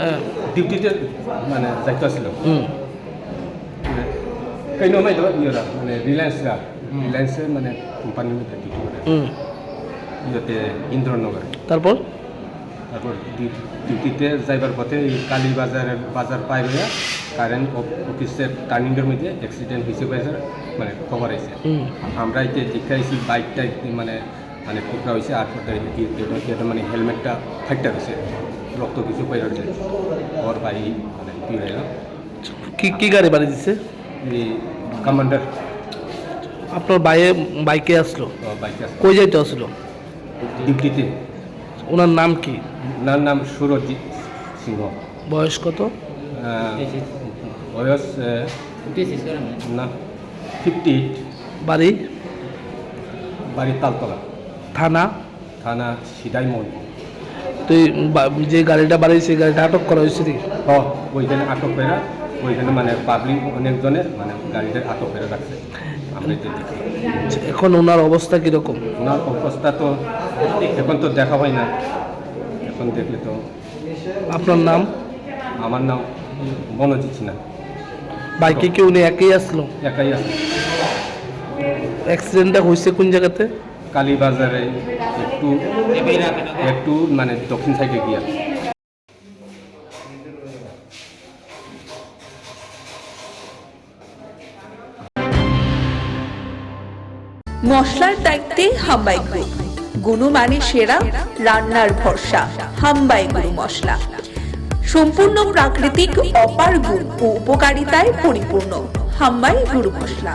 হ্যাঁ। ডিউটিতে মানে আসছিল হুম। কেন মাই ইয়েরা মানে রিলায়েন্সরা রিলায়েন্সে মানে কোম্পানির মধ্যে ডিউটি করে ইয়েতে ইন্দ্রনগরে তারপর? তারপর ডিউটিতে যাইবার পথে কালী বাজারের বাজার পার হইয়া কারেন্ট অফিসের টার্নিংয়ের মধ্যে অ্যাক্সিডেন্ট হয়েছে পাইছে মানে খবর আইছে আমরা এতে দেখাইছি বাইকটা মানে মানে টুকরা হয়েছে আর মানে হেলমেটটা ফাইটটা হয়েছে রক্ত কিছু পাই রয়েছে ওর বাড়ি মানে বিয়ে কি কি গাড়ি বাড়ি দিচ্ছে কমান্ডার আপনার বাইরে বাইকে আসলো। বাইক কই যাইতে আসলো? ডিউটিতে ওনার নাম কি? ওনার নাম সুরজিৎ সিংহ। বয়স কত? বয়স না ফিফটি বাড়ি? বাড়ি তালতলা। থানা? থানা সিদাইমন। তো যে গাড়িটা বাড়ি সেই গাড়িটা আটক করা হয়েছে ওইখানে আটক করে ওইখানে মানে পাবলিক অনেকজনে মানে গাড়িটা আটক করে রাখছে। আচ্ছা, এখন ওনার অবস্থা কীরকম? ওনার অবস্থা তো এখন তো দেখা হয় না। এখন দেখলে তো আপনার নাম? আমার নাম মনোজিৎ সিনহা। বাইকে কি উনি একাই আসলো? একাই আসলো। অ্যাক্সিডেন্টটা হয়েছে কোন জায়গাতে? কালীবাজারে একটু একটু মানে দক্ষিণ সাইডে গিয়া। মশলার দায়িত্বে হাম্বাই গ্রুপ গুণমানে সেরা, রান্নার ভরসা, হাম্বাই গুরু মশলা। সম্পূর্ণ প্রাকৃতিক, অপার গুণ ও উপকারিতায় পরিপূর্ণ, হাম্বাই গুরু মশলা।